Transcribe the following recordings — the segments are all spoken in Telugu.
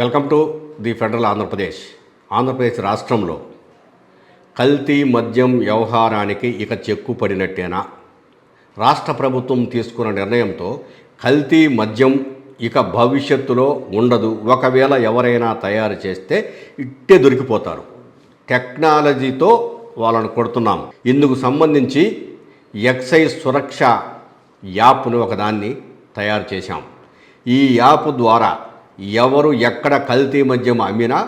Welcome to the Federal Andhra Pradesh. Andhra Pradesh రాష్ట్రంలో కల్తీ మద్యం వ్యవహారానికి ఇక చెక్కు పడినట్టేనా? రాష్ట్ర ప్రభుత్వం తీసుకున్న నిర్ణయంతో కల్తీ మద్యం ఇక భవిష్యత్తులో ఉండదు. ఒకవేళ ఎవరైనా తయారు చేస్తే ఇట్టే దొరికిపోతారు. టెక్నాలజీతో వాళ్ళను కొడుతున్నాం. ఇందుకు సంబంధించి ఎక్సైజ్ సురక్ష యాప్ను ఒకదాన్ని తయారు చేశాం. ఈ యాప్ ద్వారా ఎవరు ఎక్కడ కల్తీ మద్యం అమ్మినా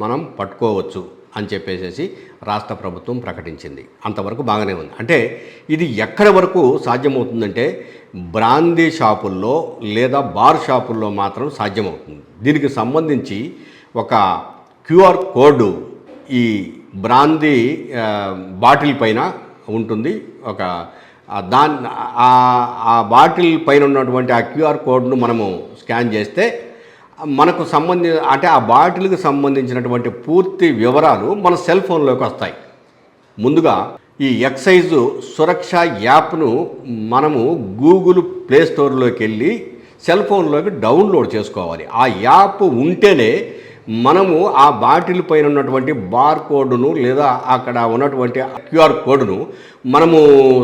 మనం పట్టుకోవచ్చు అని చెప్పేసేసి రాష్ట్ర ప్రభుత్వం ప్రకటించింది. అంతవరకు బాగానే ఉంది. అంటే ఇది ఎక్కడి వరకు సాధ్యమవుతుందంటే బ్రాందీ షాపుల్లో లేదా బార్ షాపుల్లో మాత్రం సాధ్యమవుతుంది. దీనికి సంబంధించి ఒక క్యూఆర్ కోడ్ ఈ బ్రాందీ బాటిల్ పైన ఉంటుంది. ఒక ఆ దాన్ ఆ బాటిల్ పైన ఉన్నటువంటి ఆ క్యూఆర్ కోడ్ను మనము స్కాన్ చేస్తే మనకు సంబంధి అంటే ఆ బాటిల్కి సంబంధించినటువంటి పూర్తి వివరాలు మన సెల్ ఫోన్లోకి వస్తాయి. ముందుగా ఈ ఎక్సైజు సురక్ష యాప్ను మనము గూగుల్ ప్లే స్టోర్లోకి వెళ్ళి సెల్ ఫోన్లోకి డౌన్లోడ్ చేసుకోవాలి. ఆ యాప్ ఉంటేనే మనము ఆ బాటిల్ పైన ఉన్నటువంటి బార్ కోడ్ను లేదా అక్కడ ఉన్నటువంటి క్యూఆర్ కోడ్ను మనము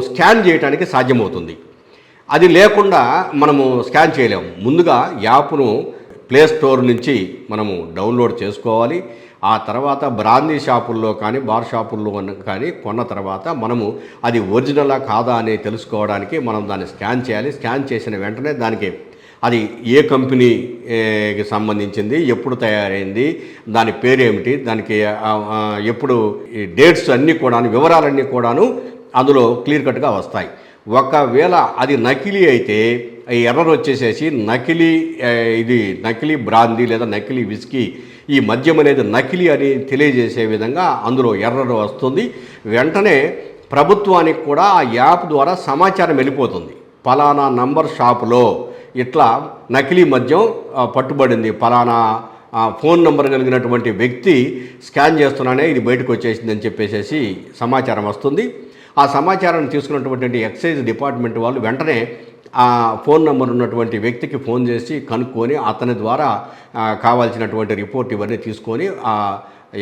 స్కాన్ చేయడానికి సాధ్యమవుతుంది. అది లేకుండా మనము స్కాన్ చేయలేము. ముందుగా యాప్ను ప్లే స్టోర్ నుంచి మనము డౌన్లోడ్ చేసుకోవాలి. ఆ తర్వాత బ్రాందీ షాపుల్లో కానీ బార్ షాపుల్లో కానీ కొన్న తర్వాత మనము అది ఒరిజినలా కాదా అని తెలుసుకోవడానికి మనం దాన్ని స్కాన్ చేయాలి. స్కాన్ చేసిన వెంటనే దానికి అది ఏ కంపెనీకి సంబంధించింది ఎప్పుడు తయారైంది దాని పేరు ఏమిటి దానికి ఎప్పుడు ఈ డేట్స్ అన్నీ కూడాను వివరాలన్నీ కూడాను అందులో క్లియర్ కట్గా వస్తాయి. ఒకవేళ అది నకిలీ అయితే ఎర్రర్ వచ్చేసేసి నకిలీ ఇది నకిలీ బ్రాందీ లేదా నకిలీ విస్కీ ఈ మద్యం అనేది నకిలీ అని తెలియజేసే విధంగా అందులో ఎర్రర్ వస్తుంది. వెంటనే ప్రభుత్వానికి కూడా ఆ యాప్ ద్వారా సమాచారం వెళ్ళిపోతుంది. పలానా నంబర్ షాపులో ఇట్లా నకిలీ మద్యం పట్టుబడింది. పలానా ఫోన్ నంబర్ కలిగినటువంటి వ్యక్తి స్కాన్ చేస్తున్నానే ఇది బయటకు వచ్చేసిందని చెప్పేసి సమాచారం వస్తుంది. ఆ సమాచారాన్ని తీసుకున్నటువంటి ఎక్సైజ్ డిపార్ట్మెంట్ వాళ్ళు వెంటనే ఆ ఫోన్ నెంబర్ ఉన్నటువంటి వ్యక్తికి ఫోన్ చేసి కనుక్కొని అతని ద్వారా కావాల్సినటువంటి రిపోర్ట్ ఇవన్నీ తీసుకొని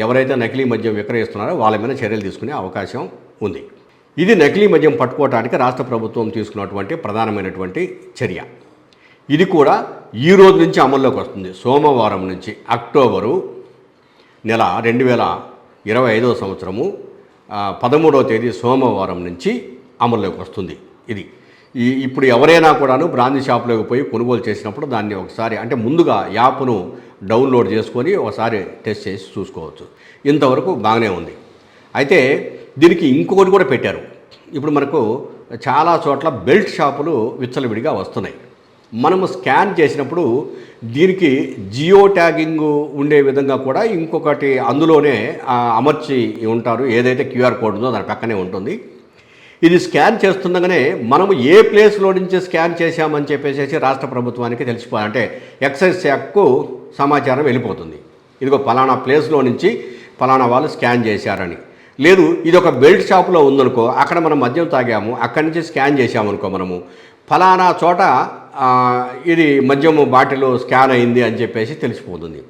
ఎవరైతే నకిలీ మద్యం విక్రయిస్తున్నారో వాళ్ళ మీద చర్యలు తీసుకునే అవకాశం ఉంది. ఇది నకిలీ మద్యం పట్టుకోవడానికి రాష్ట్ర ప్రభుత్వం తీసుకున్నటువంటి ప్రధానమైనటువంటి చర్య. ఇది కూడా ఈ రోజు నుంచి అమల్లోకి వస్తుంది. సోమవారం నుంచి అక్టోబరు నెల రెండు వేల ఇరవై ఐదవ సంవత్సరము పదమూడవ తేదీ సోమవారం నుంచి అమల్లోకి వస్తుంది ఇది. ఈ ఇప్పుడు ఎవరైనా కూడాను బ్రాందీ షాప్లోకి పోయి కొనుగోలు చేసినప్పుడు దాన్ని ఒకసారి అంటే ముందుగా యాప్ను డౌన్లోడ్ చేసుకొని ఒకసారి టెస్ట్ చేసి చూసుకోవచ్చు. ఇంతవరకు బాగానే ఉంది. అయితే దీనికి ఇంకొకటి కూడా పెట్టారు. ఇప్పుడు మనకు చాలా చోట్ల బెల్ట్ షాపులు విచ్చలవిడిగా వస్తున్నాయి. మనము స్కాన్ చేసినప్పుడు దీనికి జియో ట్యాగింగ్ ఉండే విధంగా కూడా ఇంకొకటి అందులోనే అమర్చి ఉంటారు. ఏదైతే క్యూఆర్ కోడ్ ఉందో దాని పక్కనే ఉంటుంది. ఇది స్కాన్ చేస్తుండగానే మనము ఏ ప్లేస్లో నుంచి స్కాన్ చేశామని చెప్పేసి రాష్ట్ర ప్రభుత్వానికి తెలిసిపోవాలి అంటే ఎక్సైజ్ శాఖకు సమాచారం వెళ్ళిపోతుంది. ఇదిగో పలానా ప్లేస్లో నుంచి పలానా వాళ్ళు స్కాన్ చేశారని. లేదు ఇది ఒక బెల్ట్ షాప్లో ఉందనుకో అక్కడ మనం మద్యం తాగాము అక్కడి నుంచి స్కాన్ చేసామనుకో మనము ఫలానా చోట ఇది మద్యము బాటిల్ స్కాన్ అయింది అని చెప్పేసి తెలిసిపోతుంది.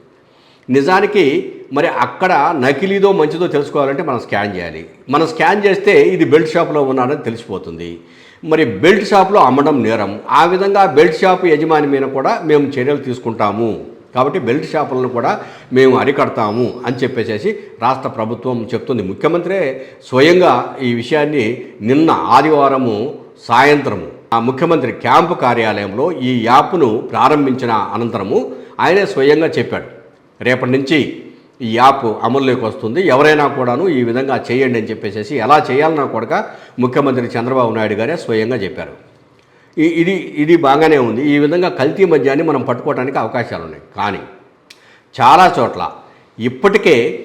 నిజానికి మరి అక్కడ నకిలీదో మంచిదో తెలుసుకోవాలంటే మనం స్కాన్ చేయాలి. మనం స్కాన్ చేస్తే ఇది బెల్ట్ షాప్లో ఉన్నాడని తెలిసిపోతుంది. మరి బెల్ట్ షాప్లో అమ్మడం నేరం. ఆ విధంగా బెల్ట్ షాప్ యజమాని మీద కూడా మేము చర్యలు తీసుకుంటాము. కాబట్టి బెల్ట్ షాపులను కూడా మేము అరికడతాము అని చెప్పేసి రాష్ట్ర ప్రభుత్వం చెప్తుంది. ముఖ్యమంత్రే స్వయంగా ఈ విషయాన్ని నిన్న ఆదివారము సాయంత్రము ఆ ముఖ్యమంత్రి క్యాంపు కార్యాలయంలో ఈ యాప్ను ప్రారంభించిన అనంతరము ఆయనే స్వయంగా చెప్పాడు. రేపటి నుంచి ఈ యాప్ అమల్లోకి వస్తుంది. ఎవరైనా కూడాను ఈ విధంగా చేయండి అని చెప్పేసి ఎలా చేయాలన్నా కూడా ముఖ్యమంత్రి చంద్రబాబు నాయుడు గారే స్వయంగా చెప్పారు. ఈ- ఇది ఇది బాగానే ఉంది. ఈ విధంగా కల్తీ మద్యాన్ని మనం పట్టుకోవడానికి అవకాశాలు ఉన్నాయి. కానీ చాలా చోట్ల ఇప్పటికే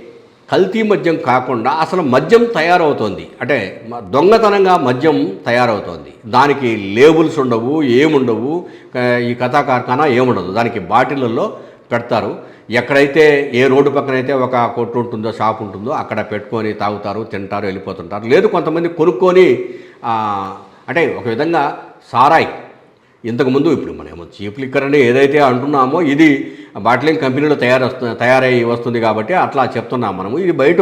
కల్తీ మద్యం కాకుండా అసలు మద్యం తయారవుతోంది. అంటే దొంగతనంగా మద్యం తయారవుతోంది. దానికి లేబుల్స్ ఉండవు ఏముండవు ఈ కథా కార్ఖానా ఏముండదు. దానికి బాటిళ్ళల్లో పెడతారు. ఎక్కడైతే ఏ రోడ్డు పక్కన అయితే ఒక కొట్టు ఉంటుందో షాప్ ఉంటుందో అక్కడ పెట్టుకొని తాగుతారు తింటారు వెళ్ళిపోతుంటారు. లేదు కొంతమంది కొనుక్కొని అంటే ఒక విధంగా సారాయి. ఇంతకుముందు ఇప్పుడు మనమేమో చీప్ లిక్కర్ అని ఏదైతే అంటున్నామో ఇది బాట్లింగ్ కంపెనీలో తయారు వస్తు తయారై వస్తుంది కాబట్టి అట్లా చెప్తున్నాం మనము. ఇది బయట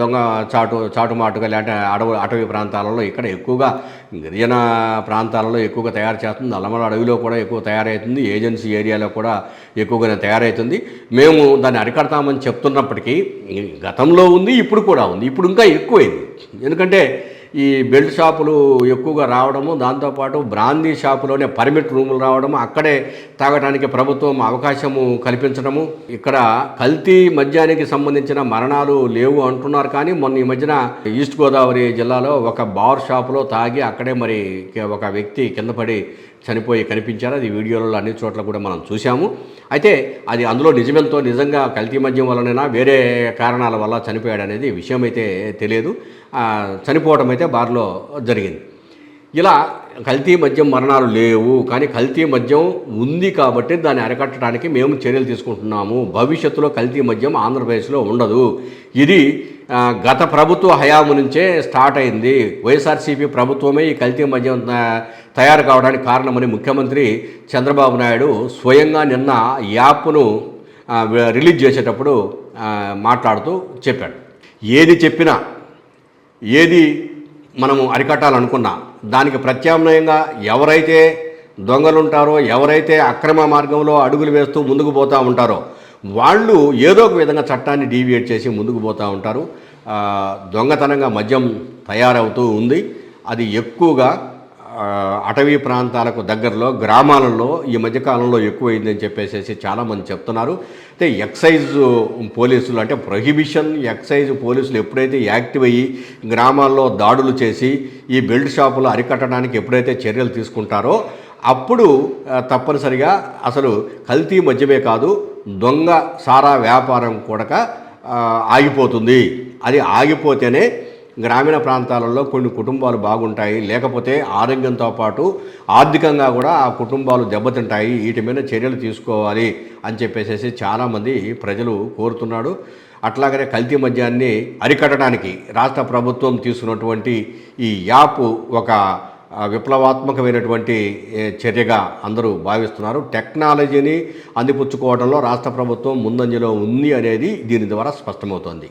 దొంగ చాటు చాటుమాటుగా లేదంటే అడవి అటవీ ప్రాంతాలలో ఇక్కడ ఎక్కువగా గిరిజన ప్రాంతాలలో ఎక్కువగా తయారు చేస్తుంది. అల్లమల అడవిలో కూడా ఎక్కువ తయారవుతుంది. ఏజెన్సీ ఏరియాలో కూడా ఎక్కువగానే తయారవుతుంది. మేము దాన్ని అరికడతామని చెప్తున్నప్పటికీ గతంలో ఉంది ఇప్పుడు కూడా ఉంది. ఇప్పుడు ఇంకా ఎక్కువైంది. ఎందుకంటే ఈ బెల్ట్ షాపులు ఎక్కువగా రావడము దాంతోపాటు బ్రాందీ షాపులోనే పర్మిట్ రూములు రావడము అక్కడే తాగడానికి ప్రభుత్వం అవకాశము కల్పించడము. ఇక్కడ కల్తీ మద్యానికి సంబంధించిన మరణాలు లేవు అంటున్నారు కానీ మొన్న ఈ మధ్యన ఈస్ట్ గోదావరి జిల్లాలో ఒక బార్ షాపులో తాగి అక్కడే మరి ఒక వ్యక్తి కింద పడి చనిపోయి కనిపించారు. అది వీడియోలలో అన్ని చోట్ల కూడా మనం చూసాము అయితే అది అందులో నిజమెంతో నిజంగా కల్తీ మద్యం వల్లనైనా వేరే కారణాల వల్ల చనిపోయాడు అనేది విషయం అయితే తెలియదు. చనిపోవడం అయితే బార్లో జరిగింది. ఇలా కల్తీ మద్యం మరణాలు లేవు కానీ కల్తీ మద్యం ఉంది కాబట్టి దాన్ని అరికట్టడానికి మేము చర్యలు తీసుకుంటున్నాము. భవిష్యత్తులో కల్తీ మద్యం ఆంధ్రప్రదేశ్లో ఉండదు. ఇది గత ప్రభుత్వ హయాము నుంచే స్టార్ట్ అయింది. వైఎస్ఆర్సీపీ ప్రభుత్వమే ఈ కల్తీ మద్యం తయారు కావడానికి కారణమని ముఖ్యమంత్రి చంద్రబాబు నాయుడు స్వయంగా నిన్న యాప్ను రిలీజ్ చేసేటప్పుడు మాట్లాడుతూ చెప్పాడు. ఏది చెప్పినా ఏది మనము అరికట్టాలనుకున్నా దానికి ప్రత్యామ్నాయంగా ఎవరైతే దొంగలుంటారో ఎవరైతే అక్రమ మార్గంలో అడుగులు వేస్తూ ముందుకు పోతూ ఉంటారో వాళ్ళు ఏదో ఒక విధంగా చట్టాన్ని డీవియేట్ చేసి ముందుకు పోతూ ఉంటారు. దొంగతనంగా మద్యం తయారవుతూ ఉంది. అది ఎక్కువగా అటవీ ప్రాంతాలకు దగ్గరలో గ్రామాలలో ఈ మధ్యకాలంలో ఎక్కువైందని చెప్పేసి చాలామంది చెప్తున్నారు. అయితే ఎక్సైజ్ పోలీసులు అంటే ప్రొహిబిషన్ ఎక్సైజ్ పోలీసులు ఎప్పుడైతే యాక్టివ్ అయ్యి గ్రామాల్లో దాడులు చేసి ఈ బెల్ట్ షాపులు అరికట్టడానికి ఎప్పుడైతే చర్యలు తీసుకుంటారో అప్పుడు తప్పనిసరిగా అసలు కల్తీ మద్యమే కాదు దొంగ సారా వ్యాపారం కూడా ఆగిపోతుంది. అది ఆగిపోతేనే గ్రామీణ ప్రాంతాలలో కొన్ని కుటుంబాలు బాగుంటాయి. లేకపోతే ఆరోగ్యంతో పాటు ఆర్థికంగా కూడా ఆ కుటుంబాలు దెబ్బతింటాయి. వీటి మీద చర్యలు తీసుకోవాలి అని చెప్పేసి చాలామంది ప్రజలు కోరుతున్నాడు. అట్లాగనే కల్తీ మద్యాన్ని అరికట్టడానికి రాష్ట్ర ప్రభుత్వం తీసుకున్నటువంటి ఈ యాప్ ఒక విప్లవాత్మకమైనటువంటి చర్యగా అందరూ భావిస్తున్నారు. టెక్నాలజీని అందిపుచ్చుకోవడంలో రాష్ట్ర ప్రభుత్వం ముందంజలో ఉంది అనేది దీని ద్వారా స్పష్టమవుతోంది.